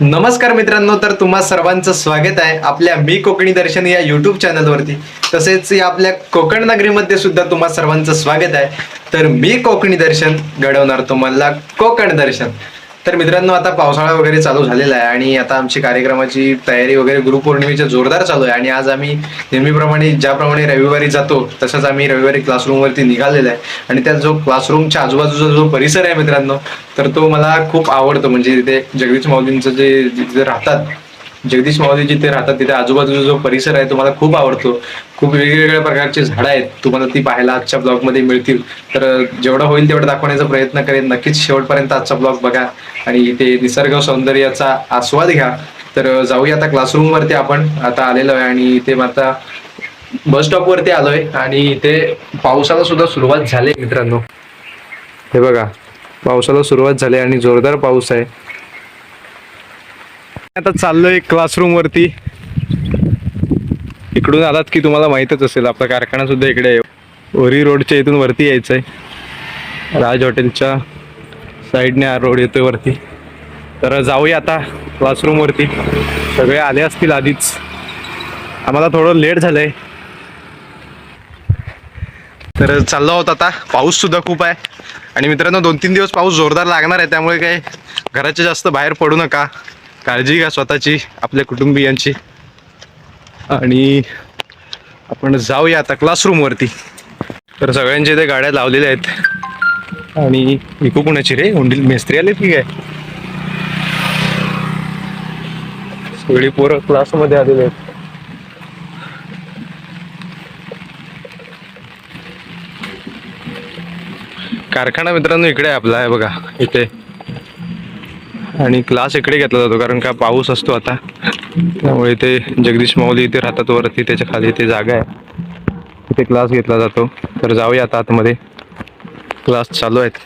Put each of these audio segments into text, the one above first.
नमस्कार मित्रांनो तर तुम्हा सर्वांचं स्वागत आहे आपल्या मी कोकणी दर्शन या युट्यूब चॅनलवरती तसेच या आपल्या कोकण नगरीमध्ये सुद्धा तुम्हा सर्वांचं स्वागत आहे. तर मी कोकणी दर्शन घडवणार तुम्हाला कोकण दर्शन. तर मित्रांनो आता पावसाळा वगैरे चालू झालेला आहे आणि आता आमची कार्यक्रमाची तयारी वगैरे गुरुपौर्णिमेच्या जोरदार चालू आहे आणि आज आम्ही नेहमीप्रमाणे ज्याप्रमाणे रविवारी जातो तसंच आम्ही रविवारी क्लासरूमवरती निघालेला आहे. आणि त्या जो क्लासरूमच्या आजूबाजूचा जो परिसर आहे मित्रांनो तर तो मला खूप आवडतो. म्हणजे तिथे जगदीश माऊलींचं जे राहतात जगदीश मावजी जिथे राहतात तिथे आजूबाजूचा जो परिसर आहे तो मला खूप आवडतो. खूप वेगवेगळ्या प्रकारचे झाडं आहेत तुम्हाला ती पाहायला आजच्या ब्लॉगमध्ये मिळतील. तर जेवढं होईल तेवढं दाखवण्याचा प्रयत्न करेन. नक्कीच शेवटपर्यंत आजचा ब्लॉग बघा आणि इथे निसर्ग सौंदर्याचा आस्वाद घ्या. तर जाऊया आता क्लासरूम वरती आपण. आता आलेलो आहे आणि इथे मग आता बस स्टॉप वरती आलोय आणि इथे पावसाला सुद्धा सुरुवात झाली आहे मित्रांनो. हे बघा पावसाला सुरुवात झाली आणि जोरदार पाऊस आहे. आता चाललोय क्लासरूम वरती. इकडून आलात की तुम्हाला माहीतच असेल आपला कारखाना सुद्धा इकडे आहे. ओरी रोडच्या इथून वरती यायचं आहे राज हॉटेलच्या साईडने हा रोड येतोय वरती. तर जाऊया आता क्लासरूम वरती. सगळे आले असतील आधीच. आम्हाला थोडं लेट झालंय. तर चाललो आहोत आता. पाऊस सुद्धा खूप आहे. आणि मित्रांनो दोन तीन दिवस पाऊस जोरदार लागणार आहे त्यामुळे काय घराच्या जास्त बाहेर पडू नका. काळजी घ्या स्वतःची आपल्या कुटुंबियांची. आणि आपण जाऊया आता क्लासरूम वरती. तर सगळ्यांच्या इथे गाड्या लावलेल्या आहेत. आणि इको कुणाची रे उंडील मेस्त्री आले की काय? सगळी पोरं क्लासमध्ये आलेले आहेत. कारखाना मित्रांनो इकडे आपला आहे बघा इथे. आणि क्लास इकडे घेतला जातो कारण का पाऊस असतो आता. त्यामुळे इथे जगदीश माऊली इथे राहतात वरती त्याच्याखाली इथे जागा आहे. इथे क्लास घेतला जातो. तर जाऊया आता आतमध्ये. क्लास चालू आहेत.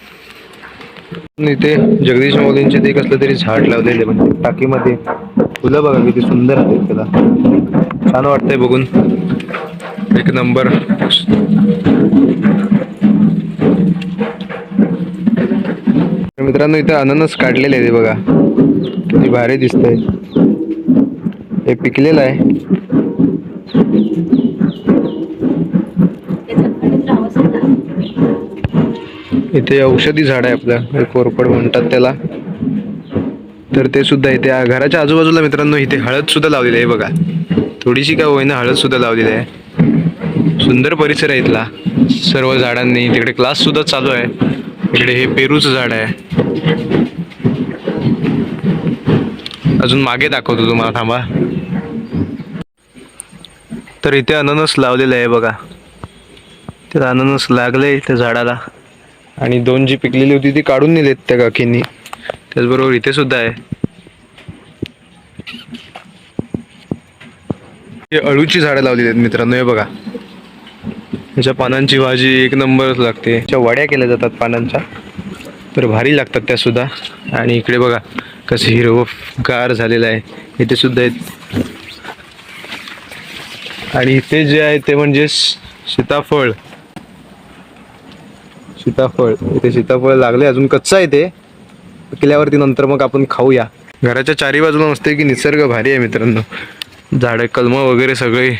इथे जगदीश माऊलींचे ते कसलं तरी झाड लावलेले म्हणजे टाकीमध्ये. फुलं बघा किती सुंदर आहेत त्याला. छान वाटतंय बघून. एक नंबर मित्रांनो इथे अननस काढलेले आहे ते बघा. किती भारी दिसतंय. हे पिकलेलं आहे. इथे औषधी झाड आहे आपलं. कोरपड म्हणतात त्याला. तर ते सुद्धा इथे घराच्या आजूबाजूला मित्रांनो इथे हळद सुद्धा लावलेली आहे बघा. थोडीशी का होईना हळद सुद्धा लावलेली आहे. सुंदर परिसर आहे इथला. सर्व झाडांनी तिकडे क्लास सुद्धा चालू आहे. इकडे हे पेरूचं झाड आहे. अजून मागे दाखवतो तुम्हाला थांबा. तर इथे अननस लावलेलं आहे बघा. त्याला अननस लागले त्या झाडाला. आणि दोन जी पिकलेली होती ती काढून नेलेत त्या काकींनी. त्याचबरोबर इथे सुद्धा आहे. अळूची झाडं लावलेली आहेत मित्रांनो हे बघा. त्याच्या पानांची भाजी एक नंबरच लागते. त्या वड्या केल्या जातात पानांच्या तर भारी लागतात त्या सुद्धा. आणि इकडे बघा कसं हिरवं गार झालेलं आहे. इथे सुद्धा आहेत. आणि इथे जे आहे ते म्हणजे सीताफळ. सीताफळ. इथे सीताफळ लागले अजून कच्चा आहे ते. पिकल्यावरती नंतर मग आपण खाऊया. घराच्या चारी बाजूला मस्त की निसर्ग भारी आहे मित्रांनो. झाडं कलम वगैरे सगळे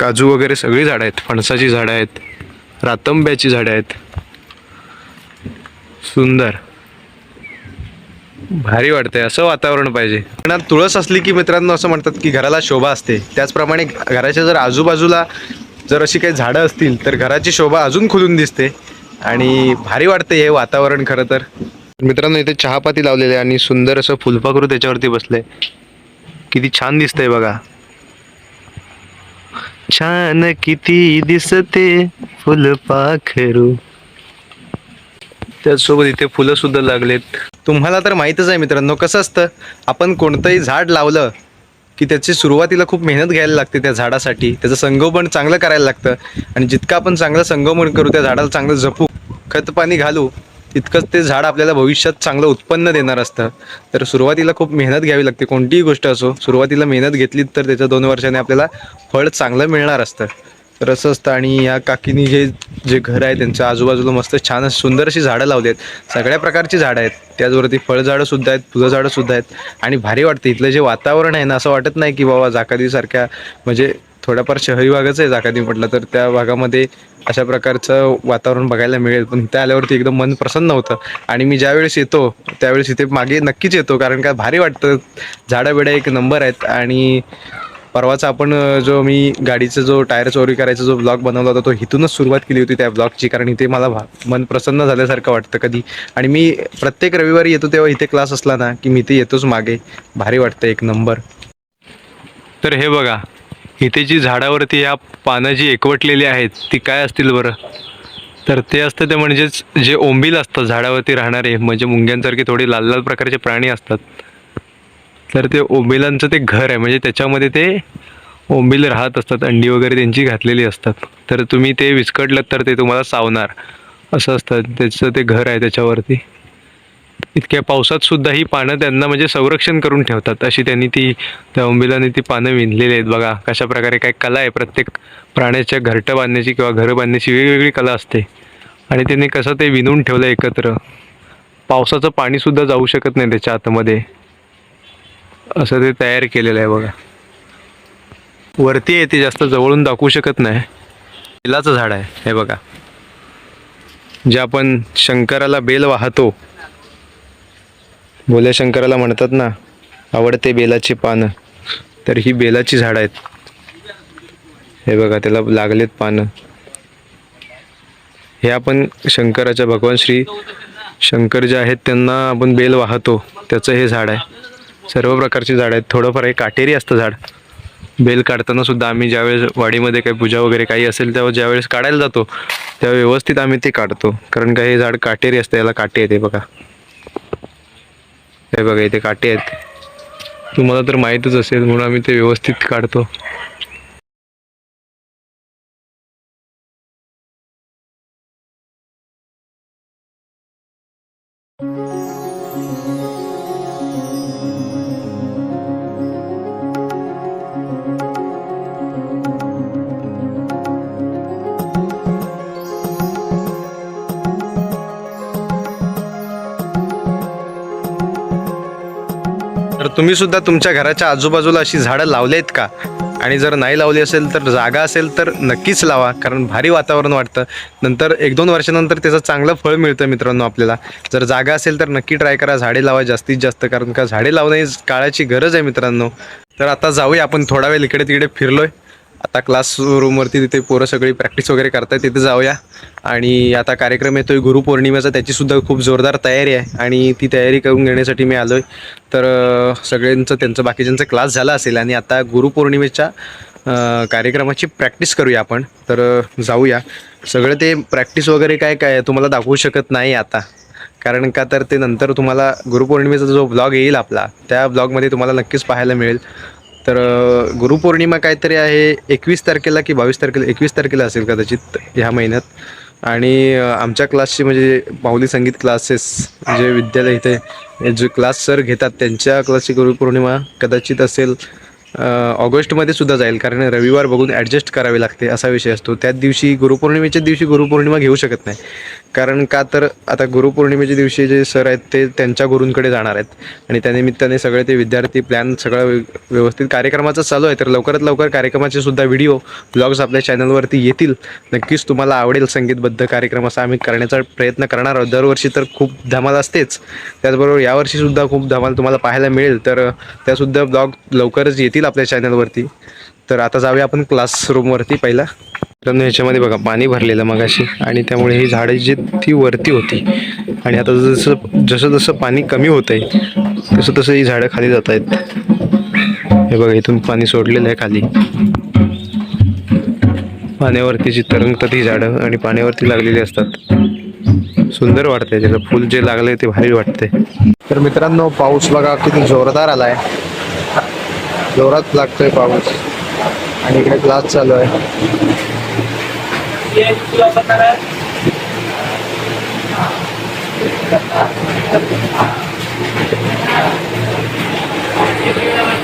काजू वगैरे सगळी झाडं आहेत. फणसाची झाडं आहेत. रातंब्याची झाडं आहेत. सुंदर. भारी वाटतंय. असं वातावरण पाहिजे. पण तुळस असली की मित्रांनो असं म्हणतात की घराला शोभा असते. त्याचप्रमाणे घराच्या जर आजूबाजूला जर अशी काही झाडं असतील तर घराची शोभा अजून खुलून दिसते. आणि भारी वाटते हे वातावरण खरं तर. मित्रांनो इथे चहापाती लावलेले आहे आणि सुंदर असं फुलपाखरू त्याच्यावरती बसलंय किती छान दिसतंय बघा. छान किती दिसते फुलपाखरू त्याचसोबत इथे फुलं सुद्धा लागलेत. तुम्हाला तर माहीतच आहे मित्रांनो कसं असतं? आपण कोणतंही झाड लावलं की त्याची सुरुवातीला खूप मेहनत घ्यायला लागते त्या झाडासाठी. त्याचं संगोपन चांगलं करायला लागतं. आणि जितकं आपण चांगलं संगोपन करू त्या झाडाला चांगलं जपू खतपाणी घालू तितकंच ते झाड आपल्याला भविष्यात चांगलं उत्पन्न देणार असतं. तर सुरुवातीला खूप मेहनत घ्यावी लागते कोणतीही गोष्ट असो. सुरुवातीला मेहनत घेतली तर त्याच्या दोन वर्षाने आपल्याला फळ चांगलं मिळणार असतं. तर असं असतं आणि या काकीनी जे जे घर आहे त्यांच्या आजूबाजूला मस्त छान सुंदर अशी झाडं लावली आहेत. सगळ्या प्रकारची झाडं आहेत. त्याचवरती फळझाडंसुद्धा आहेत फुलं आहेत. आणि भारी वाटते इथलं जे वातावरण आहे ना असं वाटत नाही की बाबा जाकादीसारख्या म्हणजे थोडाफार शहरी भागच आहे जाकादी म्हटलं तर त्या भागामध्ये अशा प्रकारचं वातावरण बघायला मिळेल. पण इथे आल्यावरती एकदम मन प्रसन्न होतं. आणि मी ज्यावेळेस येतो त्यावेळेस इथे मागे नक्कीच येतो कारण का भारी वाटतं. झाडं बिडं एक नंबर आहेत. आणि परवाचा आपण जो मी गाडीचा जो टायर चोरी करायचा जो ब्लॉग बनवला होता तो इथूनच सुरुवात केली होती त्या ब्लॉगची कारण इथे मला भा- मन प्रसन्न झाल्यासारखं वाटतं कधी. आणि मी प्रत्येक रविवारी येतो तेव्हा इथे क्लास असला ना की मी इथे येतोच मागे. भारी वाटतं एक नंबर. तर हे बघा इथे जी झाडावरती या पानं जी एकवटलेली आहेत ती काय असतील बरं? तर ते असतं ते म्हणजेच जे ओंबील असतात झाडावरती राहणारे म्हणजे मुंग्यांसारखे थोडे लाल लाल प्रकारचे प्राणी असतात. तर ते ओंबिलांचं ते घर आहे म्हणजे त्याच्यामध्ये ते ओंबील राहत असतात अंडी वगैरे त्यांची घातलेली असतात. तर तुम्ही ते विस्कटलं तर ते तुम्हाला सावणार. असं असतं त्याचं ते घर आहे त्याच्यावरती. इतक्या पावसात सुद्धा ही पानं त्यांना म्हणजे संरक्षण करून ठेवतात. अशी त्यांनी ती त्या उंबिलाने ती पानं विणलेली आहेत. बघा कशा प्रकारे काय कला आहे. प्रत्येक प्राण्याच्या घरटं बांधण्याची किंवा घरं बांधण्याची वेगवेगळी कला असते. आणि त्यांनी कसं ते विणून ठेवलं एकत्र. पावसाचं पाणीसुद्धा जाऊ शकत नाही त्याच्या आतमध्ये. असं ते तयार केलेलं आहे बघा. वरती आहे ते जास्त जवळून दाखवू शकत नाही. बेलाचं झाड आहे. हे बघा. जे आपण शंकराला बेल वाहतो बोल्या शंकराला म्हणतात ना आवडते बेलाची पानं. तर ही बेलाची झाडं आहेत. हे बघा त्याला लागलेत पानं. हे आपण शंकराच्या भगवान श्री शंकर जे आहेत त्यांना आपण बेल वाहतो. त्याचं हे झाड आहे. सर्व प्रकारची झाड आहेत. थोडंफार हे काटेरी असतं झाड. बेल काढताना सुद्धा आम्ही ज्यावेळेस वाडीमध्ये काही पूजा वगैरे काही असेल तेव्हा ज्यावेळेस काढायला जातो तेव्हा व्यवस्थित आम्ही ते काढतो. कारण का हे झाड काटेरी असतं याला काटे येते बघा. हे बघा इथे काटे आहेत. तुम्हाला तर माहीतच असेल म्हणून आम्ही ते व्यवस्थित काढतो. तर तुम्ही सुद्धा तुमच्या घराच्या आजूबाजूला अशी झाडं लावली आहेत का? आणि जर नाही लावली असेल तर जागा असेल तर नक्कीच लावा कारण भारी वातावरण वाटतं. नंतर एक दोन वर्षानंतर त्याचं चांगलं फळ मिळतं मित्रांनो आपल्याला. जर जागा असेल तर नक्की ट्राय करा झाडे लावा जास्तीत जास्त कारण का झाडे लावणं ही काळाची गरज आहे मित्रांनो. तर आता जाऊया आपण थोडा वेळ इकडे तिकडे फिरलोय. आता क्लास रूमवरती तिथे पोरं सगळी प्रॅक्टिस वगैरे करतात तिथे जाऊया. आणि आता कार्यक्रम येतोय गुरुपौर्णिमेचा त्याचीसुद्धा खूप जोरदार तयारी आहे. आणि ती तयारी करून घेण्यासाठी मी आलोय. तर सगळ्यांचं त्यांचं बाकीच्यांचा क्लास झाला असेल आणि आता गुरुपौर्णिमेच्या कार्यक्रमाची प्रॅक्टिस करूया आपण. तर जाऊया. सगळं ते प्रॅक्टिस वगैरे काय काय तुम्हाला दाखवू शकत नाही आता. कारण का तर ते नंतर तुम्हाला गुरुपौर्णिमेचा जो ब्लॉग येईल आपला त्या ब्लॉगमध्ये तुम्हाला नक्कीच पाहायला मिळेल. तर गुरुपौर्णिमा काहीतरी आहे एकवीस तारखेला की बावीस तारखेला एकवीस तारखेला असेल कदाचित ह्या महिन्यात. आणि आमच्या क्लासची म्हणजे माऊली संगीत क्लासेस जे विद्यालय इथे जे क्लास सर घेतात त्यांच्या क्लासची गुरुपौर्णिमा कदाचित असेल. ऑगस्टमध्ये सुद्धा जाईल कारण रविवार बघून ॲडजस्ट करावे लागते असा विषय असतो. त्याच दिवशी गुरुपौर्णिमेच्या दिवशी गुरुपौर्णिमा घेऊ शकत नाही. कारण का तर आता गुरुपौर्णिमेच्या दिवशी जे सर आहेत ते त्यांच्या गुरूंकडे जाणार आहेत. आणि त्यानिमित्ताने सगळे ते विद्यार्थी प्लॅन सगळं व्यवस्थित कार्यक्रमाचं चालू आहे. तर लवकरात लवकर कार्यक्रमाचे सुद्धा व्हिडिओ ब्लॉग्स आपल्या चॅनलवरती येतील. नक्कीच तुम्हाला आवडेल संगीतबद्ध कार्यक्रम असा आम्ही करण्याचा प्रयत्न करणार आहोत. दरवर्षी तर खूप धमाल असतेच. त्याचबरोबर यावर्षीसुद्धा खूप धमाल तुम्हाला पाहायला मिळेल. तर त्यासुद्धा ब्लॉग लवकरच येतील. आपल्या चॅनलवरती तर आता जाऊया आपण क्लासरूमवरती पहिला. मित्रांनो ह्याच्यामध्ये बघा पाणी भरलेलं मगाशी. आणि त्यामुळे ही झाडं जी ती वरती होती. आणि आता जसं जसं जसं पाणी कमी होत आहे तसं तसं ही झाडं खाली जात आहेत. हे बघा इथून पाणी सोडलेलं आहे खाली. पाण्यावरती जी तरंगतात ही झाडं आणि पाण्यावरती लागलेली असतात. सुंदर वाटतंय त्याचं फुल जे लागलंय ते भारी वाटतंय. तर मित्रांनो पाऊस बघा किती जोरदार आलाय. जोरात लागतोय पाऊस. आणि इकडे क्लास चालू आहे.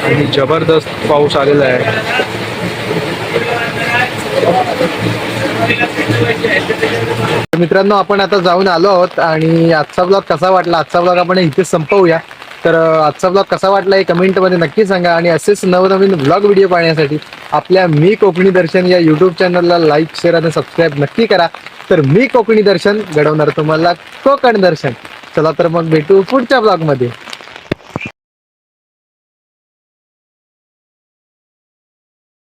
आणि जबरदस्त पाऊस आलेला आहे. मित्रांनो आपण आता जाऊन आलो आहोत आणि आजचा ब्लॉग कसा वाटला? आजचा ब्लॉग आपण इथे संपवूया. तर आजचा ब्लॉग कसा वाटला हे कमेंटमध्ये नक्की सांगा आणि असेच नवनवीन ब्लॉग व्हिडिओ पाहण्यासाठी आपल्या मी कोकणी दर्शन या युट्यूब चॅनलला लाईक शेअर आणि सबस्क्राईब नक्की करा. तर मी कोकणी दर्शन घडवणार तुम्हाला कोकण दर्शन. चला तर मग भेटू पुढच्या ब्लॉगमध्ये